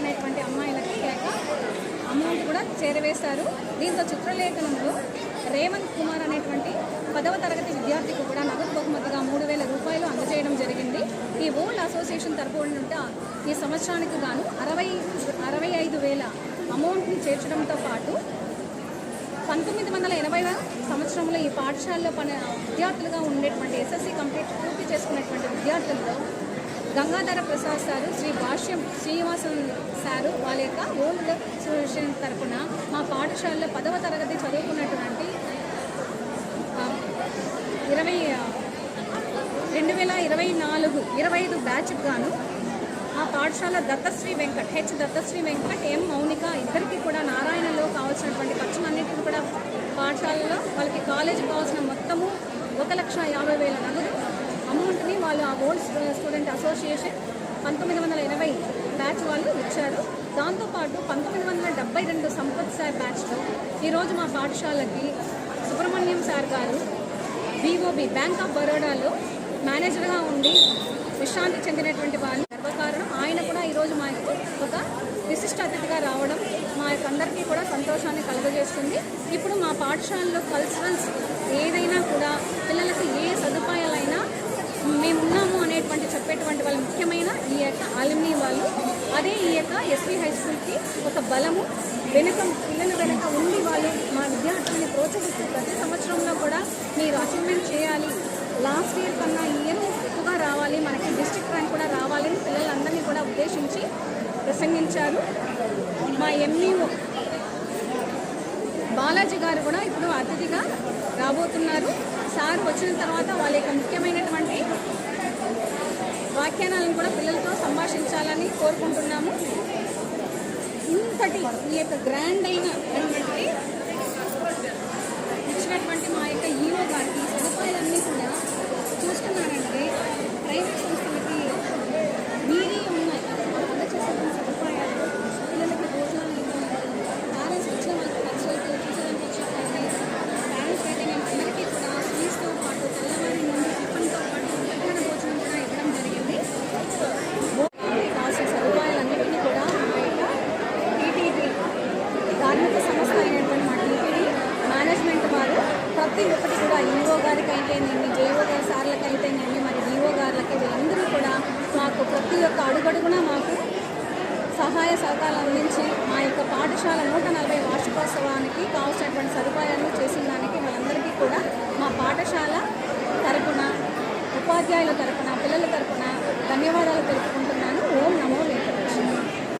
అనేటువంటి అమ్మాయిలకి ఈ అమౌంట్ కూడా చేరవేశారు. దీంతో చిత్రలేఖనంలో రేవంత్ కుమార్ అనేటువంటి పదవ తరగతి విద్యార్థికి కూడా నగదు బహుమతిగా మూడు వేల రూపాయలు అందజేయడం జరిగింది. ఈ ఓల్డ్ అసోసియేషన్ తరపు ఈ సంవత్సరానికి గాను అరవై అరవై ఐదు వేల అమౌంట్ని చేర్చడంతో పాటు పంతొమ్మిది వందల ఎనభై సంవత్సరంలో ఈ పాఠశాలలో పని విద్యార్థులుగా ఉండేటువంటి ఎస్ఎస్సి కంప్లీట్ పూర్తి చేసుకున్నటువంటి విద్యార్థుల్లో గంగాధర ప్రసాద్ సారు శ్రీ భాష్యం శ్రీనివాసన్ సారు వాళ్ళ యొక్క ఓల్డ్ అసోసియేషన్ తరఫున మా పాఠశాలలో పదవ తరగతి చదువుకున్నటువంటి ఇరవై రెండు వేల ఇరవై నాలుగు ఇరవై ఐదు బ్యాచ్కి గాను ఆ పాఠశాల దత్తశ్రీ వెంకట్ హెచ్ దత్తశ్రీ వెంకట్ ఎం మౌనిక ఇద్దరికి కూడా నారాయణలో కావాల్సినటువంటి ఖర్చులన్నింటిని కూడా పాఠశాలలో వాళ్ళకి కాలేజీ కావాల్సిన మొత్తము ఒక లక్ష యాభై వేల నగదు అమౌంట్ని వాళ్ళు ఆ ఓల్డ్ స్టూడెంట్ అసోసియేషన్ పంతొమ్మిది వందల ఎనభై బ్యాచ్ వాళ్ళు ఇచ్చారు. దాంతోపాటు పంతొమ్మిది వందల డెబ్బై రెండు సంపత్ సార్ బ్యాచ్లో ఈరోజు మా పాఠశాలకి Subrahmanyam sir garu BOB bank of బరోడాలో మేనేజర్గా ఉండి విశ్రాంతి చెందినటువంటి వాళ్ళు. గర్వకారణం ఆయన కూడా ఈరోజు మా యొక్క ఒక విశిష్ట అతిథిగా రావడం మా యొక్క అందరికీ కూడా సంతోషాన్ని కలుగజేస్తుంది. ఇప్పుడు మా పాఠశాలలో కల్చరల్స్ ఏదైనా కూడా పిల్లలకి ఏ సదుపాయాలైనా ఆలిమ్ని వాళ్ళు. అదే ఈ యొక్క ఎస్వి హై స్కూల్కి ఒక బలము వెనుక పిల్లల వెనుక ఉండి వాళ్ళు మా విద్యార్థుల్ని ప్రోత్సహిస్తూ ప్రతి సంవత్సరంలో కూడా మీరు అచీవ్మెంట్ చేయాలి. లాస్ట్ ఇయర్ కన్నా ఇయర్ ఎక్కువగా రావాలి. మనకి డిస్ట్రిక్ట్ ర్యాంక్ కూడా రావాలని పిల్లలందరినీ కూడా ఉద్దేశించి ప్రసంగించారు. మా ఎంఈఓ బాలాజీ గారు కూడా ఇప్పుడు అతిథిగా రాబోతున్నారు. సార్ వచ్చిన తర్వాత వాళ్ళ యొక్క ముఖ్యమైనటువంటి వ్యాఖ్యానాలను కూడా పిల్లలతో సంభాషణ ఇంతటి ఈ యొక్క గ్రాండ్ అయిన అటువంటి ఇచ్చినటువంటి మా యొక్క ఈఓ గారికి ఈ సదుపాయాలన్నీ కూడా చూస్తున్నారంటే ప్రైవేట్ సంస్థలకి మీరే ఉన్నాయి వాళ్ళు అందజేసేటువంటి సదుపాయాలు పిల్లలకి భోజనాలు ఇవ్వడం పేరెంట్స్ వచ్చిన వాళ్ళకి ఖర్చులు చూపించడానికి వచ్చేటువంటి పేరెంట్స్ రేటింగ్ అందరికీ కూడా ఫీజుతో పాటు తెల్లవారి నుండి టిఫిన్తో పాటు మధ్యాహ్న భోజనం కూడా ఇవ్వడం జరిగింది కావాల్సిన సదుపాయాలన్నింటినీ కూడా మా యొక్క టీటీడీ కార్మిక సంస్థ అయినటువంటి మా టీటీడీ మేనేజ్మెంట్ వారు ప్రతి ఒక్కటి కూడా ఈఓ గారికి అయితేనేమి జేఓ గారి సార్లకి అయితేనేమి మరి డిఓ గారులకి వీళ్ళందరూ కూడా మాకు ప్రతి ఒక్క అడుగడుగున మాకు సహాయ సహకారాలు అందించి మా యొక్క పాఠశాల నూట నలభై వార్షికోత్సవానికి కావాల్సినటువంటి సదుపాయాలు చేసిన దానికి వాళ్ళందరికీ కూడా మా పాఠశాల తరపున ఉపాధ్యాయుల తరపున పిల్లల తరపున ధన్యవాదాలు తెలుపుకుంటున్నాను. ఓం నమో వెంకటేశాయ